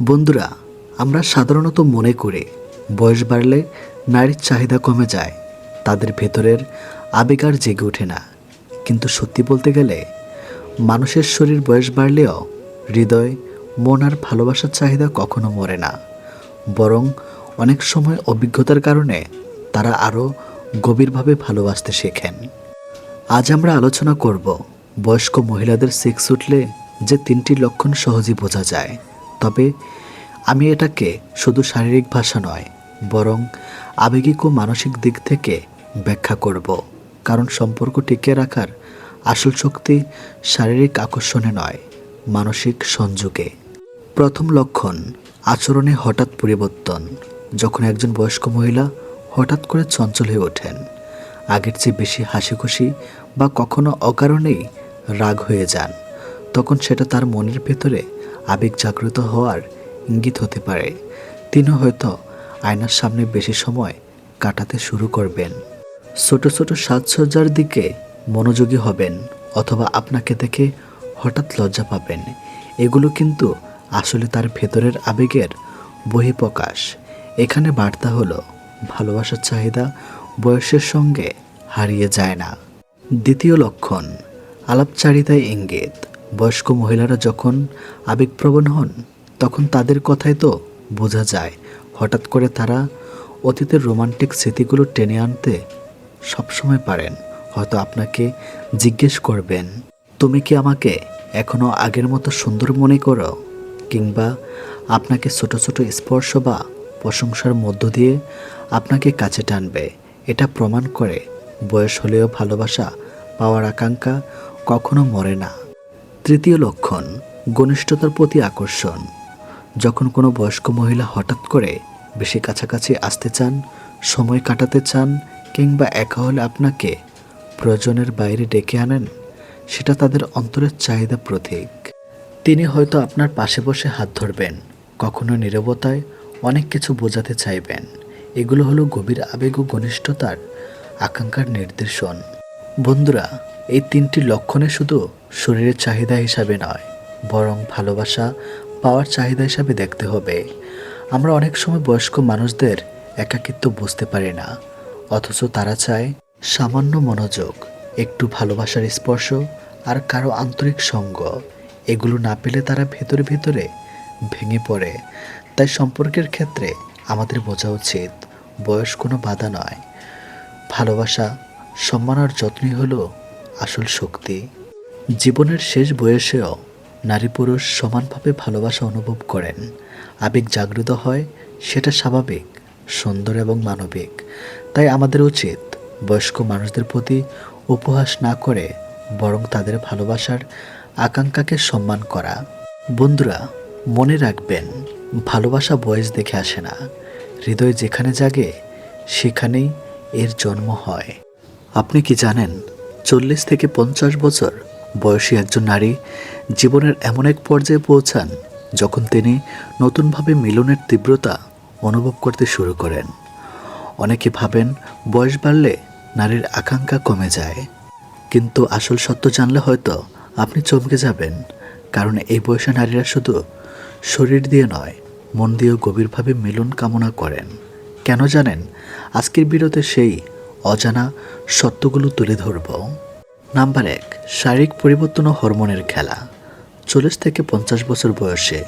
বন্ধুরা, আমরা সাধারণত মনে করি বয়স বাড়লে নারীর চাহিদা কমে যায়, তাদের ভেতরের আবেগ আর জেগে ওঠে না। কিন্তু সত্যি বলতে গেলে, মানুষের শরীর বয়স বাড়লেও হৃদয়, মন আর ভালোবাসার চাহিদা কখনো মরে না। বরং অনেক সময় অভিজ্ঞতার কারণে তারা আরও গভীরভাবে ভালোবাসতে শেখেন। আজ আমরা আলোচনা করব বয়স্ক মহিলাদের সেক্স উঠলে যে তিনটি লক্ষণ সহজেই বোঝা যায়। তবে আমি এটাকে শুধু শারীরিক ভাষা নয়, বরং আবেগিক ও মানসিক দিক থেকে ব্যাখ্যা করব। কারণ সম্পর্ক টিকিয়ে রাখার আসল শক্তি শারীরিক আকর্ষণে নয়, মানসিক সংযোগে। প্রথম লক্ষণ, আচরণে হঠাৎ পরিবর্তন। যখন একজন বয়স্ক মহিলা হঠাৎ করে চঞ্চল হয়ে ওঠেন, আগের চেয়ে বেশি হাসি খুশি বা কখনো অকারণেই রাগ হয়ে যান, তখন সেটা তার মনের ভেতরে আবেগ জাগ্রত হওয়ার ইঙ্গিত হতে পারে। তিনি হয়তো আয়নার সামনে বেশি সময় কাটাতে শুরু করবেন। ছোট ছোট সাজসজ্জার দিকে মনোযোগী হবেন অথবা আপনাকে দেখে হঠাৎ লজ্জা পাবেন। এগুলো কিন্তু আসলে তার ভেতরের আবেগের বহিঃপ্রকাশ। এখানে বার্তা হলো, ভালোবাসার চাহিদা বয়সের সঙ্গে হারিয়ে যায় না। দ্বিতীয় লক্ষণ, আলাপচারিতায় ইঙ্গিত। বয়স্ক মহিলারা যখন আবেগপ্রবণ হন, তখন তাদের কথাই তো বোঝা যায়। হঠাৎ করে তারা অতীতের রোমান্টিক স্মৃতিগুলো টেনে আনতে সবসময় পারেন। হয়তো আপনাকে জিজ্ঞেস করবেন, তুমি কি আমাকে এখনও আগের মতো সুন্দর মনে করো? কিংবা, আপনাকে ছোট ছোট স্পর্শ বা প্রশংসার মধ্য দিয়ে আপনাকে কাছে টানবে। এটা প্রমাণ করে বয়স হলেও ভালোবাসা পাওয়ার আকাঙ্ক্ষা কখনো মরে না। তৃতীয় লক্ষণ, ঘনিষ্ঠতার প্রতি আকর্ষণ। যখন কোনো বয়স্ক মহিলা হঠাৎ করে বেশি কাছাকাছি আসতে চান, সময় কাটাতে চান, কিংবা একা হলে আপনাকে প্রয়োজনের বাইরে ডেকে আনেন, সেটা তাদের অন্তরের চাহিদা প্রতীক। তিনি হয়তো আপনার পাশে বসে হাত ধরবেন, কখনো নীরবতায় অনেক কিছু বোঝাতে চাইবেন। এগুলো হলো গভীর আবেগ ও ঘনিষ্ঠতার আকাঙ্ক্ষার নির্দেশন। বন্ধুরা এই তিনটি লক্ষণে শুধু শরীরের চাহিদা হিসাবে নয়, বরং ভালোবাসা, পাওয়ার চাহিদা হিসাবে দেখতে হবে। আমরা অনেক সময় বয়স্ক মানুষদের একাকিত্ব বুঝতে পারি না, অথচ তারা চায় সামান্য মনোযোগ, একটু ভালোবাসার স্পর্শ আর কারও আন্তরিক সঙ্গ। এগুলো না পেলে তারা ভেতরে ভেতরে ভেঙে পড়ে। তাই সম্পর্কের ক্ষেত্রে আমাদের বোঝা উচিত, বয়স কোনো বাধা নয়। ভালোবাসা, সম্মান আর যত্নই হলো আসল শক্তি। জীবনের শেষ বয়সেও নারী পুরুষ সমানভাবে ভালোবাসা অনুভব করেন। আবেগ জাগ্রত হয়, সেটা স্বাভাবিক, সুন্দর এবং মানবিক। তাই আমাদের উচিত বয়স্ক মানুষদের প্রতি উপহাস না করে বরং তাদের ভালোবাসার আকাঙ্ক্ষাকে সম্মান করা। বন্ধুরা, মনে রাখবেন, ভালোবাসা বয়স দেখে আসে না। হৃদয় যেখানে জাগে, সেখানেই এর জন্ম হয়। আপনি কি জানেন চল্লিশ থেকে পঞ্চাশ বছর বয়সী একজন নারী জীবনের এমন এক পর্যায়ে পৌঁছান যখন তিনি নতুনভাবে মিলনের তীব্রতা অনুভব করতে শুরু করেন। অনেকে ভাবেন বয়স বাড়লে নারীর আকাঙ্ক্ষা কমে যায়। কিন্তু আসল সত্য জানলে হয়তো আপনি চমকে যাবেন, কারণ এই বয়সে নারীরা শুধু শরীর দিয়ে নয়, মন দিয়েও গভীরভাবে মিলন কামনা করেন। কেন জানেন? আজকের বিরতে সেই অজানা সত্যগুলো তুলে ধরব। নাম্বার এক, শারীরিক পরিবর্তন ও হরমোনের খেলা। চল্লিশ থেকে পঞ্চাশ বছর বয়সে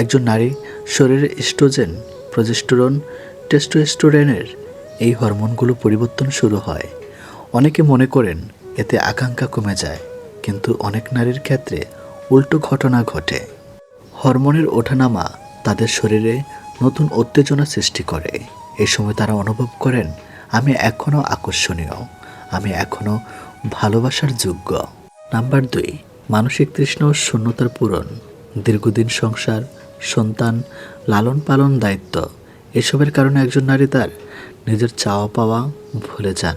একজন নারী শরীরে ইস্ট্রোজেন প্রজেস্টোরন টেস্টোস্টোরেনের এই হরমোনগুলো পরিবর্তন শুরু হয়। অনেকে মনে করেন এতে আকাঙ্ক্ষা কমে যায়, কিন্তু অনেক নারীর ক্ষেত্রে উল্টো ঘটনা ঘটে। হরমোনের ওঠানামা তাদের শরীরে নতুন উত্তেজনা সৃষ্টি করে। এ সময় তারা অনুভব করেন আমি এখনও আকর্ষণীয়। আমি এখনও ভালোবাসার যোগ্য। নাম্বার দুই, মানসিক তৃষ্ণ শূন্যতার পূরণ। দীর্ঘদিন সংসার, সন্তান, লালন পালন, দায়িত্ব, এসবের কারণে একজন নারী তার নিজের চাওয়া পাওয়া ভুলে যান।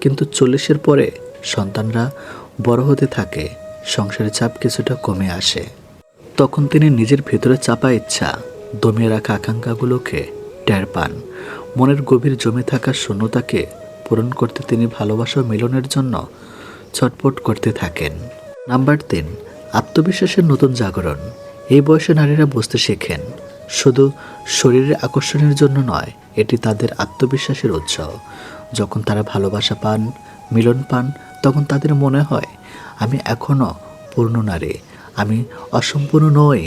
কিন্তু চল্লিশের পরে সন্তানরা বড় হতে থাকে সংসারের চাপ কিছুটা কমে আসে। তখন তিনি নিজের ভেতরে চাপা ইচ্ছা, দমিয়ে রাখা আকাঙ্ক্ষাগুলোকে টের পান। মনের গভীর জমে থাকা শূন্যতাকে পূরণ করতে তিনি ভালোবাসা মিলনের জন্য ছটপট করতে থাকেন। নাম্বার তিন, আত্মবিশ্বাসের নতুন জাগরণ। এই বয়সে নারীরা বুঝতে শেখেন, শুধু শরীরের আকর্ষণের জন্য নয়, এটি তাদের আত্মবিশ্বাসের উৎস। যখন তারা ভালোবাসা পান, মিলন পান, তখন তাদের মনে হয়, আমি এখনও পূর্ণ নারী, আমি অসম্পূর্ণ নই।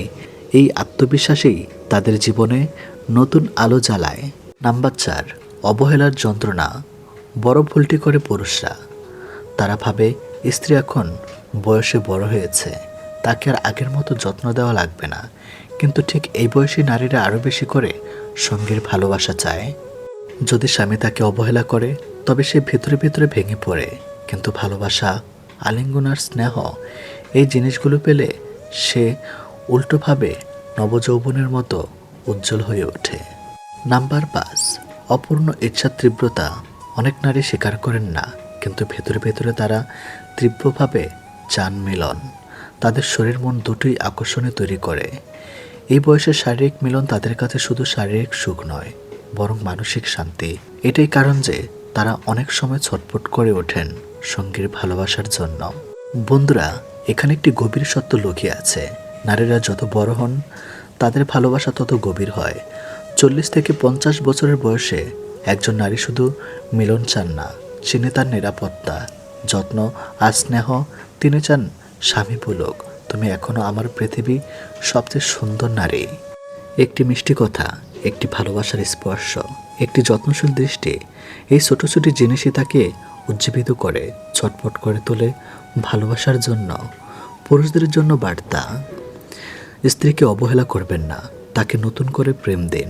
এই আত্মবিশ্বাসেই তাদের জীবনে নতুন আলো জ্বালায়। নাম্বার চার, অবহেলার যন্ত্রণা, বড় ভুলটি করে পুরুষরা। তারা ভাবে, স্ত্রী এখন বয়সে বড় হয়েছে, তাকে আর আগের মতো যত্ন দেওয়া লাগবে না। কিন্তু ঠিক এই বয়সী নারীরা আরও বেশি করে সঙ্গীর ভালোবাসা চায়। যদি স্বামী তাকে অবহেলা করে, তবে সে ভেতরে ভেতরে ভেঙে পড়ে। কিন্তু ভালোবাসা, আলিঙ্গন আর স্নেহ, এই জিনিসগুলো পেলে সে উল্টোভাবে নবযৌবনের মতো উজ্জ্বল হয়ে ওঠে। নাম্বার পাঁচ, অপূর্ণ ইচ্ছার তীব্রতা। অনেক নারী স্বীকার করেন না, কিন্তু ভেতরে ভেতরে তারা তীব্রভাবে চান মিলন। তাদের শরীর মন দুটোই আকর্ষণে তৈরি করে। এই বয়সে শারীরিক মিলন তাদের কাছে শুধু শারীরিক সুখ নয়, বরং মানসিক শান্তি। এটাই কারণ যে তারা অনেক সময় ছটফট করে ওঠেন সঙ্গীর ভালোবাসার জন্য। বন্ধুরা, এখানে একটি গভীর সত্য লুকিয়ে আছে। নারীরা যত বড় হন, তাদের ভালোবাসা তত গভীর হয়। চল্লিশ থেকে পঞ্চাশ বছরের বয়সে একজন নারী শুধু মিলন চান না, চিনে তার নিরাপত্তা, যত্ন আর স্নেহ। তিনি চান, স্বামী বলুক তুমি এখনও আমার পৃথিবী সবচেয়ে সুন্দর নারী। একটি মিষ্টি কথা, একটি ভালোবাসার স্পর্শ, একটি যত্নশীল দৃষ্টি, এই ছোট ছোট জিনিসই তাকে উজ্জীবিত করে, ছটফট করে তোলে ভালোবাসার জন্য, পুরুষদের জন্য বার্তা। স্ত্রীকে অবহেলা করবেন না, তাকে নতুন করে প্রেম দিন।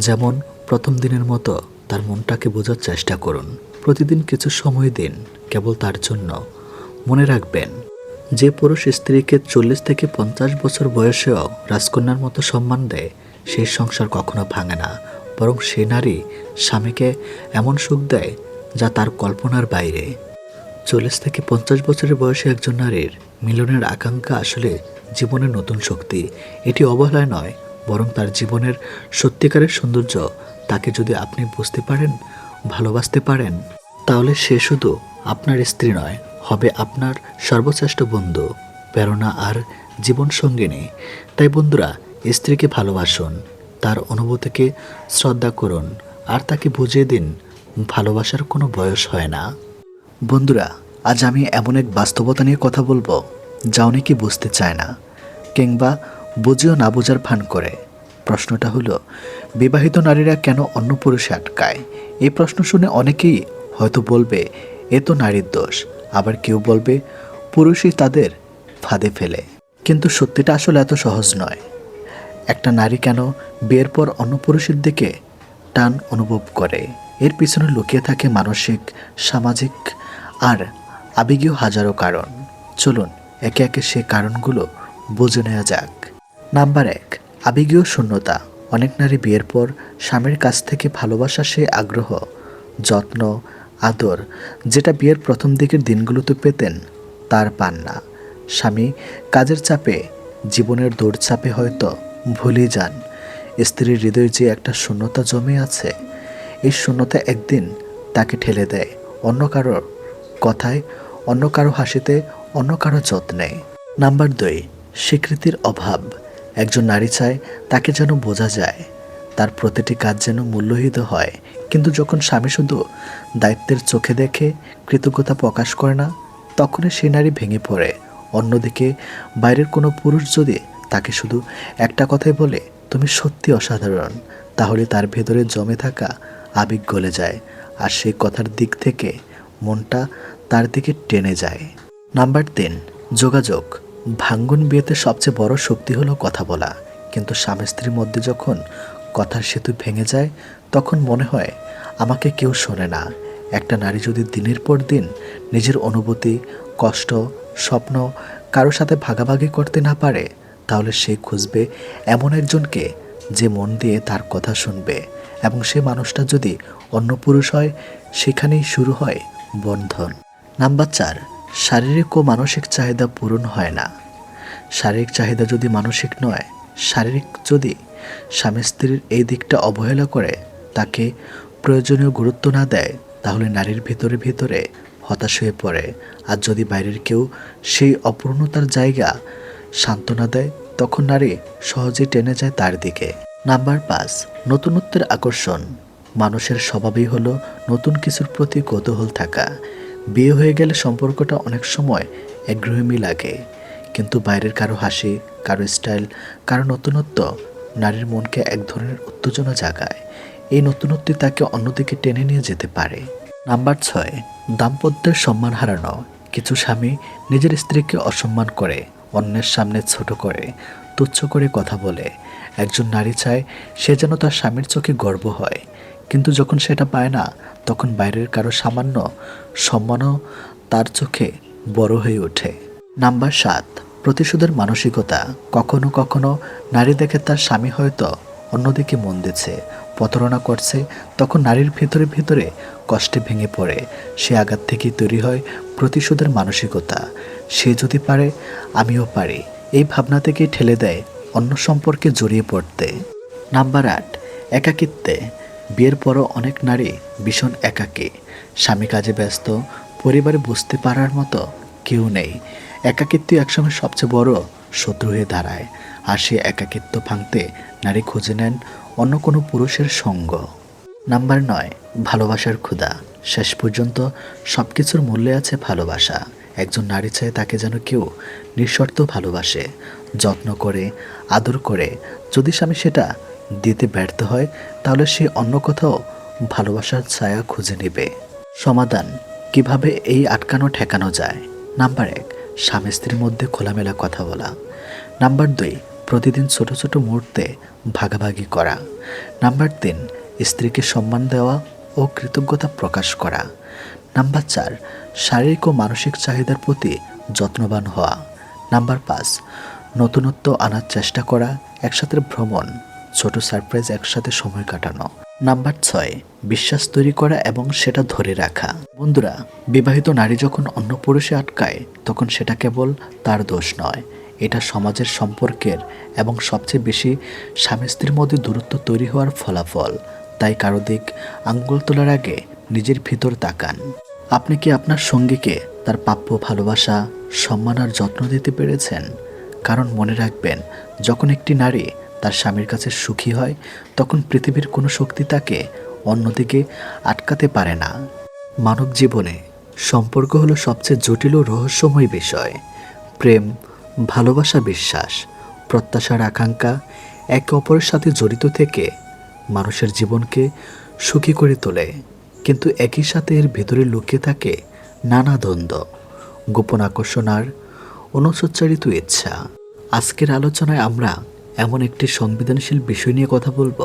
যেমন প্রথম দিনের মতো তার মনটাকে বোঝার চেষ্টা করুন। প্রতিদিন কিছু সময় দিন, কেবল তার জন্য। মনে রাখবেন, যে পুরুষ স্ত্রীকে চল্লিশ থেকে পঞ্চাশ বছর বয়সেও রাজকন্যার মতো সম্মান দেয়, সেই সংসার কখনো ভাঙে না। বরং সে নারী স্বামীকে এমন সুখ দেয়, যা তার কল্পনার বাইরে। চল্লিশ থেকে পঞ্চাশ বছরের বয়সে একজন নারীর মিলনের আকাঙ্ক্ষা আসলে জীবনের নতুন শক্তি। এটি অবহেলায় নয় বরং তার জীবনের সত্যিকারের সৌন্দর্য তাকে যদি আপনি বুঝতে পারেন, ভালোবাসতে পারেন, তাহলে সে শুধু আপনার স্ত্রী নয়, হবে আপনার সর্বশ্রেষ্ঠ বন্ধু। প্রেরণা আর জীবন সঙ্গিনী। তাই বন্ধুরা, স্ত্রীকে ভালোবাসুন, তার অনুভূতিকে শ্রদ্ধা করুন, আর তাকে বুঝিয়ে দিন, ভালোবাসার কোনো বয়স হয় না। বন্ধুরা, আজ আমি এমন এক বাস্তবতা নিয়ে কথা বলব, যা অনেকেই বুঝতে চায় না, কিংবা বুঝেও না বোঝার ভান করে। প্রশ্নটা হলো, বিবাহিত নারীরা কেন অন্য পুরুষে আটকায়? এই প্রশ্ন শুনে অনেকেই হয়তো বলবে, এ তো নারীর দোষ। আবার কেউ বলবে, পুরুষই তাদের ফাঁদে ফেলে। কিন্তু সত্যিটা আসলে এত সহজ নয়। একটা নারী কেন বিয়ের পর অন্য পুরুষের দিকে টান অনুভব করে? এর পিছনে লুকিয়ে থাকে মানসিক, সামাজিক আর আবেগীয় হাজারো কারণ। চলুন, একে একে সে কারণগুলো বুঝে নেওয়া যাক। নাম্বার এক, আবেগীয় শূন্যতা। অনেক নারী বিয়ের পর স্বামীর কাছ থেকে ভালোবাসা সে আগ্রহ, যত্ন, আদর, যেটা বিয়ের প্রথম দিকের দিনগুলোতে পেতেন, তার পান না। স্বামী কাজের চাপে, জীবনের দৌড়চাপে হয়তো ভুলে যান। স্ত্রীর হৃদয়ে যে একটা শূন্যতা জমে আছে, এই শূন্যতা একদিন তাকে ঠেলে দেয়, অন্য কারোর কথায়, অন্য কারও হাসিতে, অন্য কারও যত্নে। নাম্বার দুই, স্বীকৃতির অভাব। একজন নারী চায় তাকে যেন বোঝা যায়। তার প্রতিটি কাজ যেন মূল্যহিত হয়। কিন্তু যখন স্বামী শুধু দায়িত্বের চোখে দেখে, কৃতজ্ঞতা প্রকাশ করে না, তখনই সে নারী ভেঙে পড়ে। অন্যদিকে, বাইরের কোনো পুরুষ যদি তাকে শুধু একটা কথাই বলে, তুমি সত্যি অসাধারণ তাহলে তার ভেতরে জমে থাকা আবেগ গলে যায়। আর সেই কথার দিক থেকে মনটা তার দিকে টেনে যায়। নাম্বার তিন, যোগাযোগ। ভাঙ্গন বিয়েতে সবচেয়ে বড় শক্তি হলো কথা বলা। কিন্তু স্বামী স্ত্রীর মধ্যে যখন কথার সেতু ভেঙে যায়, তখন মনে হয়, আমাকে কেউ শোনে না। একটা নারী যদি দিনের পর দিন নিজের অনুভূতি, কষ্ট, স্বপ্ন কারোর সাথে ভাগাভাগি করতে না পারে, তাহলে সে খুঁজবে এমন একজনকে যে মন দিয়ে তার কথা শুনবে এবং সে মানুষটা যদি অন্য পুরুষ হয়, সেখানেই শুরু হয় বন্ধন। নাম্বার চার শারীরিক ও মানসিক চাহিদা পূরণ হয় না। শারীরিক চাহিদা যদি মানসিক নয়, শারীরিক যদি স্বামী স্ত্রীর এই দিকটা অবহেলা করে, তাকে প্রয়োজনীয় গুরুত্ব না দেয়, তাহলে নারীর ভিতরে ভিতরে হতাশ হয়ে পড়ে। আর যদি বাইরের কেউ সেই অপূর্ণতার জায়গা সান্ত্বনা দেয়, তখন নারী সহজেই টেনে যায় তার দিকে। নাম্বার পাঁচ, নতুনত্বের আকর্ষণ। মানুষের স্বভাবই হলো নতুন কিছুর প্রতি কৌতূহল থাকা। বিয়ে হয়ে গেলে সম্পর্কটা অনেক সময় একগ্রহমী লাগে। কিন্তু বাইরের কারও হাসি, কারও স্টাইল, কারও নতুনত্ব নারীর মনকে এক ধরনের উত্তেজনা জাগায়। এই নতুনত্বই তাকে অন্যদিকে টেনে নিয়ে যেতে পারে। নাম্বার ছয়, দাম্পত্যের সম্মান হারানো। কিছু স্বামী নিজের স্ত্রীকে অসম্মান করে, অন্যের সামনে ছোট করে, তুচ্ছ করে কথা বলে। একজন নারী চায় সে যেন তার স্বামীর চোখে গর্ব হয়। কিন্তু যখন সেটা পায় না, তখন বাইরের কারও সামান্য সম্মানও তার চোখে বড় হয়ে ওঠে। নাম্বার সাত, প্রতিশোধের মানসিকতা। কখনো কখনো নারী দেখে তার স্বামী হয়তো অন্যদিকে মন দিচ্ছে, প্রতারণা করছে, তখন নারীর ভিতরে ভিতরে কষ্টে ভেঙে পড়ে। সে আঘাত থেকেই তৈরি হয় প্রতিশোধের মানসিকতা। সে যদি পারে, আমিও পারি। এই ভাবনা থেকেই ঠেলে দেয় অন্য সম্পর্কে জড়িয়ে পড়তে। নাম্বার আট, একাকিত্বে। বিয়ের পরও অনেক নারী ভীষণ একাকী। স্বামী কাজে ব্যস্ত, পরিবারে বুঝতে পারার মতো কেউ নেই। একাকিত্ব একসময় সবচেয়ে বড় শত্রু হয়ে দাঁড়ায়, আর সে একাকিত্ব ভাঙতে নারী খুঁজে নেন অন্য কোনো পুরুষের সঙ্গ। নাম্বার নয়, ভালোবাসার ক্ষুধা। শেষ পর্যন্ত সব কিছুর মূল্যে আছে ভালোবাসা। একজন নারী চায় তাকে যেন কেউ নিঃশর্ত ভালোবাসে, যত্ন করে, আদর করে। যদি স্বামী সেটা দিতে ব্যর্থ হয়, তাহলে সে অন্য কোথাও ভালোবাসার ছায়া খুঁজে নেবে। সমাধান, কীভাবে এই আটকানো ঠেকানো যায়? নাম্বার এক, স্বামী স্ত্রীর মধ্যে খোলামেলা কথা বলা। নাম্বার দুই, প্রতিদিন ছোট ছোট মুহূর্তে ভাগাভাগি করা। নাম্বার তিন, স্ত্রীকে সম্মান দেওয়া ও কৃতজ্ঞতা প্রকাশ করা। নাম্বার চার, শারীরিক ও মানসিক চাহিদার প্রতি যত্নবান হওয়া। নাম্বার পাঁচ, নতুনত্ব আনার চেষ্টা করা, একসাথে ভ্রমণ। ছোট সারপ্রাইজ একসাথে সময় কাটানো। নাম্বার ছয়, বিশ্বাস তৈরি করা এবং সেটা ধরে রাখা। বন্ধুরা, বিবাহিত নারী যখন অন্য পুরুষে আটকায়, তখন সেটা কেবল তার দোষ নয়। এটা সমাজের সম্পর্কের এবং সবচেয়ে বেশি স্বামী স্ত্রীর মধ্যে দূরত্ব তৈরি হওয়ার ফলাফল। তাই কারও দিক আঙ্গুল তোলার আগে নিজের ভিতর তাকান। আপনি কি আপনার সঙ্গীকে তার প্রাপ্য ভালোবাসা, সম্মান আর যত্ন দিতে পেরেছেন? কারণ মনে রাখবেন, যখন একটি নারী তার স্বামীর কাছে সুখী হয়, তখন পৃথিবীর কোনো শক্তি তাকে অন্যদিকে আটকাতে পারে না। মানব জীবনে সম্পর্ক হলো সবচেয়ে জটিল ও রহস্যময় বিষয়। প্রেম, ভালোবাসা, বিশ্বাস, প্রত্যাশার আকাঙ্ক্ষা একে অপরের সাথে জড়িত থেকে মানুষের জীবনকে সুখী করে তোলে। কিন্তু একই সাথে এর ভেতরে লুকিয়ে থাকে নানা দ্বন্দ্ব, গোপন আকর্ষণ আর অনুসচ্চারিত ইচ্ছা। আজকের আলোচনায় আমরা এমন একটি সংবেদনশীল বিষয় নিয়ে কথা বলব,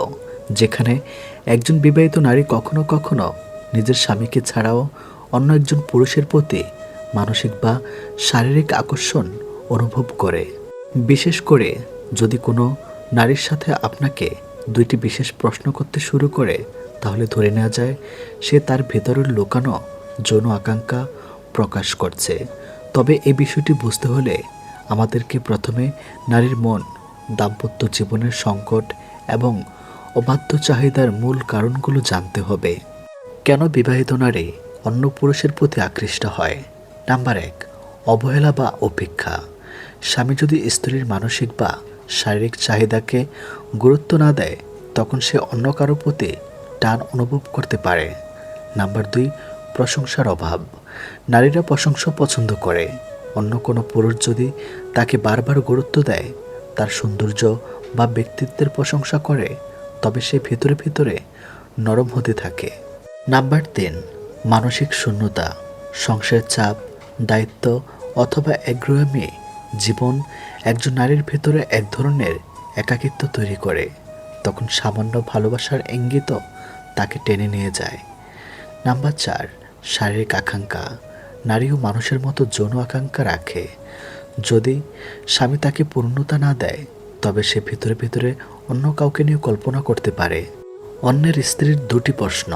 যেখানে একজন বিবাহিত নারী কখনো কখনো নিজের স্বামীকে ছাড়াও অন্য একজন পুরুষের প্রতি মানসিক বা শারীরিক আকর্ষণ অনুভব করে। বিশেষ করে যদি কোনো নারীর সাথে আপনাকে দুইটি বিশেষ প্রশ্ন করতে শুরু করে, তাহলে ধরে নেওয়া যায় সে তার ভেতরের লুকানো যৌন আকাঙ্ক্ষা প্রকাশ করছে। তবে এই বিষয়টি বুঝতে হলে আমাদেরকে প্রথমে নারীর মন দাম্পত্য জীবনের সংকট এবং অবাধ্য চাহিদার মূল কারণগুলো জানতে হবে। কেন বিবাহিত নারী অন্য পুরুষের প্রতি আকৃষ্ট হয়? নাম্বার এক, অবহেলা বা উপেক্ষা স্বামী যদি স্ত্রীর মানসিক বা শারীরিক চাহিদাকে গুরুত্ব না দেয়, তখন সে অন্য কারও প্রতি টান অনুভব করতে পারে। নাম্বার দুই, প্রশংসার অভাব। নারীরা প্রশংসা পছন্দ করে। অন্য কোনো পুরুষ যদি তাকে বারবার গুরুত্ব দেয় তার সৌন্দর্য বা ব্যক্তিত্বের প্রশংসা করে, তবে সে ভিতরে ভিতরে নরম হতে থাকে। নাম্বার তিন, মানসিক শূন্যতা সংসারের চাপ, দায়িত্ব অথবা একগ্রহমী জীবন একজন নারীর ভেতরে এক ধরনের একাকিত্ব তৈরি করে, তখন সামান্য ভালোবাসার ইঙ্গিত তাকে টেনে নিয়ে যায়। নাম্বার চার, শারীরিক আকাঙ্ক্ষা নারীও মানুষের মতো যৌন আকাঙ্ক্ষা রাখে। যদি স্বামী তাকে পূর্ণতা না দেয়, তবে সে ভিতরে ভিতরে অন্য কাউকে নিয়ে কল্পনা করতে পারে। অন্যের স্ত্রীর দুটি প্রশ্ন।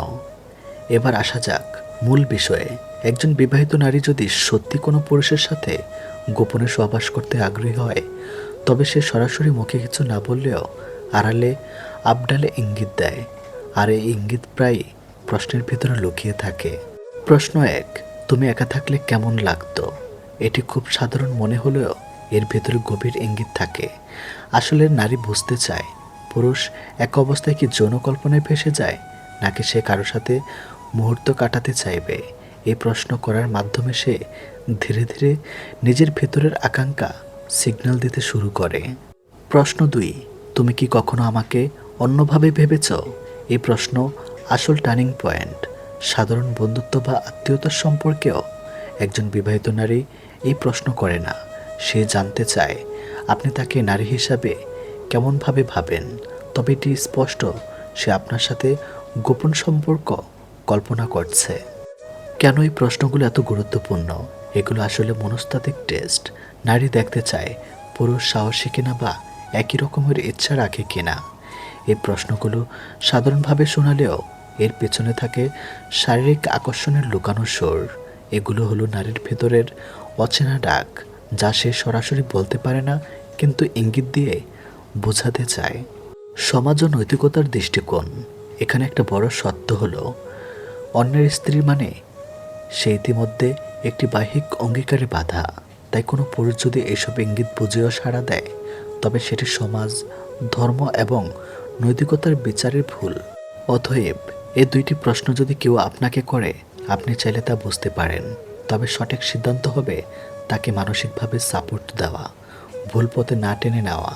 এবার আসা যাক মূল বিষয়ে। একজন বিবাহিত নারী যদি সত্যি কোনো পুরুষের সাথে গোপনে সহবাস করতে আগ্রহী হয়, তবে সে সরাসরি মুখে কিছু না বললেও আড়ালে, আবডালে ইঙ্গিত দেয়। আর এই ইঙ্গিত প্রায় প্রশ্নের ভিতরে লুকিয়ে থাকে। প্রশ্ন এক, তুমি একা থাকলে কেমন লাগতো? এটি খুব সাধারণ মনে হলেও এর ভেতরে গভীর ইঙ্গিত থাকে। আসলে নারী বুঝতে চায়, পুরুষ এক অবস্থায় কি যৌন কল্পনায় ভেসে যায়, নাকি সে কারোর সাথে মুহূর্ত কাটাতে চাইবে? এই প্রশ্ন করার মাধ্যমে সে ধীরে ধীরে নিজের ভেতরের আকাঙ্ক্ষা সিগন্যাল দিতে শুরু করে। প্রশ্ন দুই, তুমি কি কখনো আমাকে অন্যভাবে ভেবেছ? এই প্রশ্ন আসল টার্নিং পয়েন্ট। সাধারণ বন্ধুত্ব বা আত্মীয়তার সম্পর্কেও একজন বিবাহিত নারী এই প্রশ্ন করে না। সে জানতে চায়, আপনি তাকে নারী হিসাবে কেমনভাবে ভাবেন? তবে এটি স্পষ্ট, সে আপনার সাথে গোপন সম্পর্ক কল্পনা করছে। কেন এই প্রশ্নগুলো এত গুরুত্বপূর্ণ? এগুলো আসলে মনস্তাত্ত্বিক টেস্ট। নারী দেখতে চায়, পুরুষ সাহসী কিনা বা একই রকমের ইচ্ছা রাখে কিনা? এই প্রশ্নগুলো সাধারণভাবে শোনালেও এর পেছনে থাকে শারীরিক আকর্ষণের লুকানো সুর। এগুলো হলো নারীর ভেতরের অচেনা ডাক, যা সে সরাসরি বলতে পারে না, কিন্তু ইঙ্গিত দিয়ে বোঝাতে চায়। সমাজ ও নৈতিকতার দৃষ্টিকোণ। এখানে একটা বড় সত্য হলো, অন্যের স্ত্রী মানে সে ইতিমধ্যে একটি বাহিক অঙ্গীকারে বাধা। তাই কোনো পুরুষ যদি এসব ইঙ্গিত বুঝেও সাড়া দেয়, তবে সেটি সমাজ, ধর্ম এবং নৈতিকতার বিচারের ভুল। অতএব এই দুইটি প্রশ্ন যদি কেউ আপনাকে করে, আপনি চাইলে তা বুঝতে পারেন। তবে সঠিক সিদ্ধান্ত হবে তাকে মানসিকভাবে সাপোর্ট দেওয়া, ভুল পথে না টেনে নেওয়া।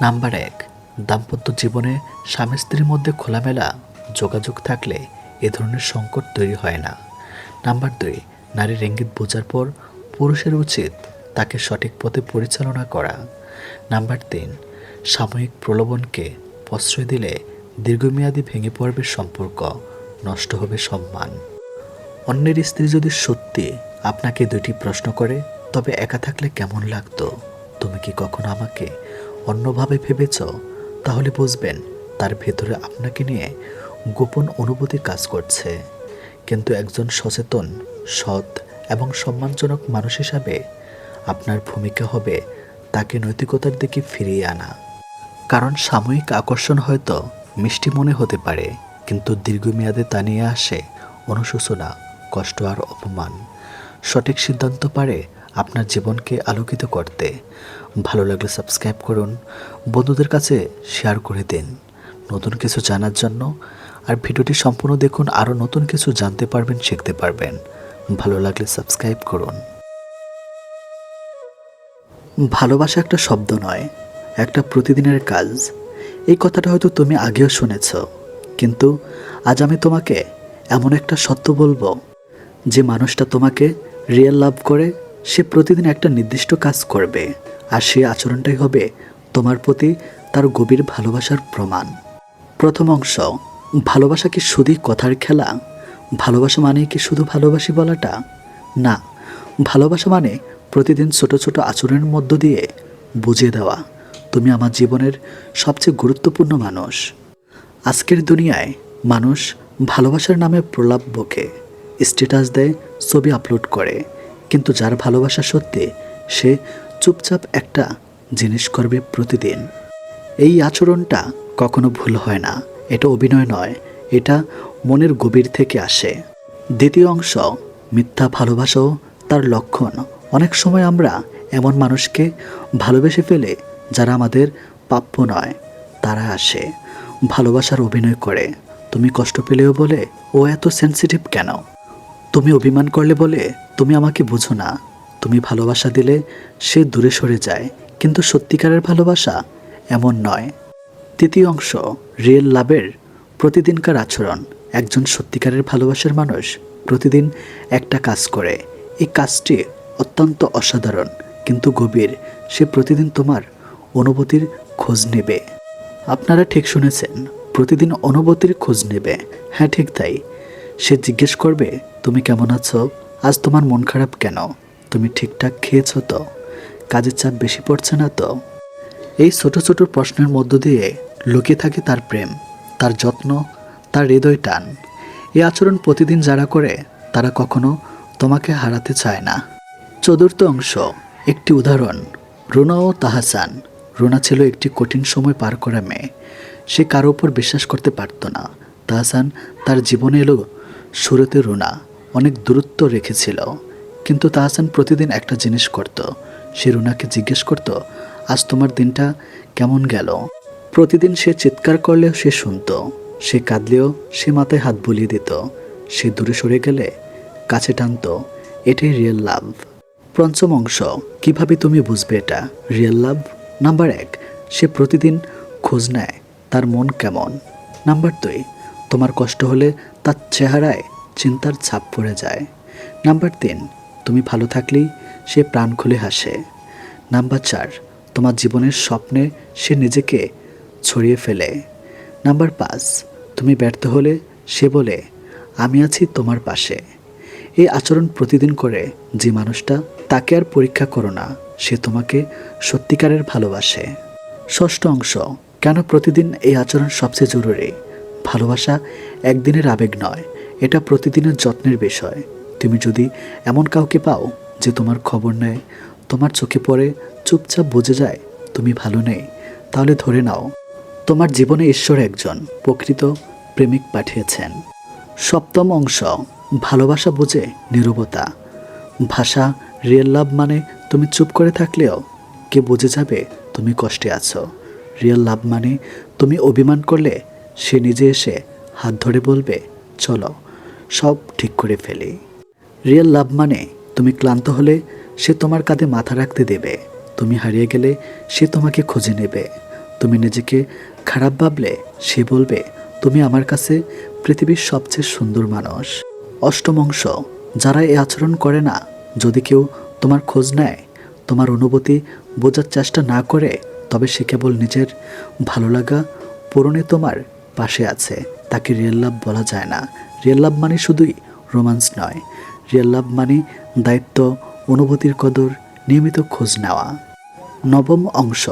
নাম্বার এক, দাম্পত্য জীবনে স্বামী স্ত্রীর মধ্যে খোলামেলা যোগাযোগ থাকলে এ ধরনের সংকট তৈরি হয় না। নাম্বার দুই নারীর ইঙ্গিত বোঝার পর পুরুষের উচিত তাকে সঠিক পথে পরিচালনা করা। নাম্বার তিন, সাময়িক প্রলোভনকে প্রশ্রয় দিলে দীর্ঘমেয়াদী ভেঙে পড়বে সম্পর্ক, নষ্ট হবে সম্মান। অন্যের স্ত্রী যদি সত্যি আপনাকে দুটি প্রশ্ন করে, তবে একা থাকলে কেমন লাগতো? তুমি কি কখনো আমাকে অন্যভাবে ভেবেছ? তাহলে বুঝবেন, তার ভেতরে আপনাকে নিয়ে গোপন অনুভূতি কাজ করছে। কিন্তু একজন সচেতন, সৎ এবং সম্মানজনক মানুষ হিসাবে আপনার ভূমিকা হবে তাকে নৈতিকতার দিকে ফিরিয়ে আনা। কারণ সাময়িক আকর্ষণ হয়তো মিষ্টি মনে হতে পারে, কিন্তু দীর্ঘমেয়াদে তা নিয়ে আসে অনুশোচনা। কষ্ট আর অপমান। সঠিক সিদ্ধান্ত পারে আপনার জীবনকে আলোকিত করতে। ভালো লাগলে সাবস্ক্রাইব করুন, বন্ধুদের কাছে শেয়ার করে দিন। নতুন কিছু জানার জন্য আর ভিডিওটি সম্পূর্ণ দেখুন, আরও নতুন কিছু জানতে পারবেন, শিখতে পারবেন। ভালো লাগলে সাবস্ক্রাইব করুন। ভালোবাসা একটা শব্দ নয়, একটা প্রতিদিনের কাজ। এই কথাটা হয়তো তুমি আগেও শুনেছ, কিন্তু আজ আমি তোমাকে এমন একটা সত্য বলব। যে মানুষটা তোমাকে রিয়েল লাভ করে, সে প্রতিদিন একটা নির্দিষ্ট কাজ করবে, আর সেই আচরণটাই হবে তোমার প্রতি তার গভীর ভালোবাসার প্রমাণ। প্রথম অংশ, ভালোবাসা কি শুধুই কথার খেলা? ভালোবাসা মানে কি শুধু ভালোবাসি বলাটা? না, ভালোবাসা মানে প্রতিদিন ছোট ছোট আচরণের মধ্য দিয়ে বুঝিয়ে দেওয়া, তুমি আমার জীবনের সবচেয়ে গুরুত্বপূর্ণ মানুষ। আজকের দুনিয়ায় মানুষ ভালোবাসার নামে প্রলাপ বকে। স্ট্যাটাস দেয়, ছবি আপলোড করে। কিন্তু যার ভালোবাসা সত্যি, সে চুপচাপ একটা জিনিস করবে প্রতিদিন। এই আচরণটা কখনো ভুল হয় না। এটা অভিনয় নয়, এটা মনের গভীর থেকে আসে। দ্বিতীয় অংশ, মিথ্যা ভালোবাসাও তার লক্ষণ। অনেক সময় আমরা এমন মানুষকে ভালোবেসে ফেলে যারা আমাদের প্রাপ্য নয়, তারা আসে, ভালোবাসার অভিনয় করে। তুমি কষ্ট পেলেও বলে, ও এত সেন্সিটিভ কেন? তুমি অভিমান করলে বলে তুমি আমাকে বুঝো না। তুমি ভালোবাসা দিলে সে দূরে সরে যায়, কিন্তু সত্যিকারের ভালোবাসা এমন নয়। তৃতীয় অংশ, রিয়েল লাভের প্রতিদিনকার আচরণ। একজন সত্যিকারের ভালোবাসার মানুষ প্রতিদিন একটা কাজ করে। এই কাজটি অত্যন্ত অসাধারণ, কিন্তু গভীর। সে প্রতিদিন তোমার অনুভূতির খোঁজ নেবে। আপনারা ঠিক শুনেছেন, প্রতিদিন অনুভূতির খোঁজ নেবে। হ্যাঁ ঠিক তাই। সে জিজ্ঞেস করবে, তুমি কেমন আছো? আজ তোমার মন খারাপ কেন? তুমি ঠিকঠাক খেয়েছো তো? কাজের চাপ বেশি পড়ছে না তো? এই ছোট ছোট প্রশ্নের মধ্য দিয়ে লুকিয়ে থাকে তার প্রেম, তার যত্ন, তার হৃদয় টান। এই আচরণ প্রতিদিন যারা করে, তারা কখনো তোমাকে হারাতে চায় না। চতুর্থ অংশ, একটি উদাহরণ, রুনা ও তাহাসান। রুনা ছিল একটি কঠিন সময় পার করা মেয়ে। সে কারও উপর বিশ্বাস করতে পারত না। তাহাসান তার জীবনে এলো শুরুতে রুনা অনেক দূরত্ব রেখেছিল, কিন্তু তাহসান প্রতিদিন একটা জিনিস করত। সে রুনাকে জিজ্ঞেস করত, আজ তোমার দিনটা কেমন গেল? প্রতিদিন সে চিৎকার করলেও সে শুনতো। সে কাঁদলেও সে মাথায় হাত বুলিয়ে দিত। সে দূরে সরে গেলে কাছে টানতো, এটাই রিয়েল লাভ পঞ্চম অংশ, কীভাবে তুমি বুঝবে এটা? রিয়েল লাভ নাম্বার এক, সে প্রতিদিন খোঁজ নেয়, তার মন কেমন? নাম্বার দুই, তোমার কষ্ট হলে তার চেহারায় চিন্তার ছাপ পড়ে যায়। নাম্বার তিন, তুমি ভালো থাকলেই সে প্রাণ খুলে হাসে। নাম্বার চার, তোমার জীবনের স্বপ্নে সে নিজেকে ছড়িয়ে ফেলে। নাম্বার পাঁচ, তুমি ব্যর্থ হলে সে বলে, আমি আছি তোমার পাশে। এই আচরণ প্রতিদিন করে যে মানুষটা, তাকে আর পরীক্ষা করো না, সে তোমাকে সত্যিকারের ভালোবাসে। ষষ্ঠ অংশ, কেন প্রতিদিন এই আচরণ সবচেয়ে জরুরি? ভালোবাসা একদিনের আবেগ নয়, এটা প্রতিদিনের যত্নের বিষয়। তুমি যদি এমন কাউকে পাও যে তোমার খবর নেয়, তোমার চোখে পড়ে চুপচাপ বুঝে যায়, তুমি ভালো নেই, তাহলে ধরে নাও, তোমার জীবনে ঈশ্বর একজন, প্রকৃত প্রেমিক পাঠিয়েছেন। সপ্তম অংশ, ভালোবাসা বোঝে নীরবতা। ভাষা রিয়েল লাভ মানে তুমি চুপ করে থাকলেও কে বুঝে যাবে তুমি কষ্টে আছো। রিয়েল লাভ মানে তুমি অভিমান করলে সে নিজে এসে হাত ধরে বলবে, চলো, সব ঠিক করে ফেলি। রিয়েল লাভ মানে তুমি ক্লান্ত হলে সে তোমার কাঁধে মাথা রাখতে দেবে। তুমি হারিয়ে গেলে সে তোমাকে খুঁজে নেবে। তুমি নিজেকে খারাপ ভাবলে সে বলবে, তুমি আমার কাছে পৃথিবীর সবচেয়ে সুন্দর মানুষ। অষ্টম অংশ, যারা এই আচরণ করে না, যদি কেউ তোমার খোঁজ নেয়, তোমার অনুভূতি বোঝার চেষ্টা না করে, তবে সে কেবল নিজের ভালো লাগা পূরণে তোমার পাশে আছে। তাকে রিয়েল লাভ বলা যায় না। রিয়েল লাভ মানে শুধুই রোমান্স নয়। রিয়েল লাভ মানে দায়িত্ব, অনুভূতির কদর, নিয়মিত খোঁজ নেওয়া। নবম অংশ।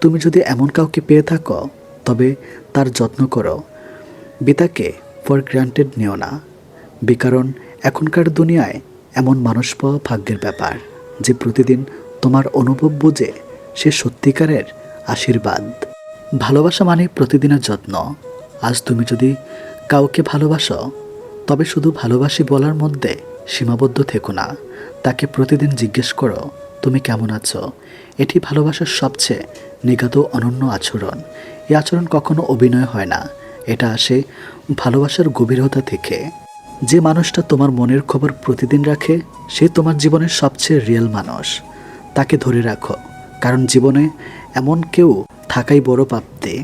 তুমি যদি এমন কাউকে পেয়ে থাকো, তবে তার যত্ন করো। বিতাকে ফর গ্রান্টেড নিও না। বিকারণ, এখনকার দুনিয়ায় এমন মানুষ পাওয়া ভাগ্যের ব্যাপার, যে প্রতিদিন তোমার অনুভব বুঝে সে সত্যিকারের আশীর্বাদ। ভালোবাসা মানে প্রতিদিনের যত্ন। আজ তুমি যদি কাউকে ভালোবাসো, তবে শুধু ভালোবাসি বলার মধ্যে সীমাবদ্ধ থেকো না। তাকে প্রতিদিন জিজ্ঞেস করো, তুমি কেমন আছো? এটি ভালোবাসার সবচেয়ে নিগাত অনন্য আচরণ। এই আচরণ কখনো অভিনয় হয় না। এটা আসে ভালোবাসার গভীরতা থেকে। যে মানুষটা তোমার মনের খবর প্রতিদিন রাখে, সে তোমার জীবনের সবচেয়ে রিয়েল মানুষ। তাকে ধরে রাখো, কারণ জীবনে এমন কেউ থাকাই বড় প্রাপ্তি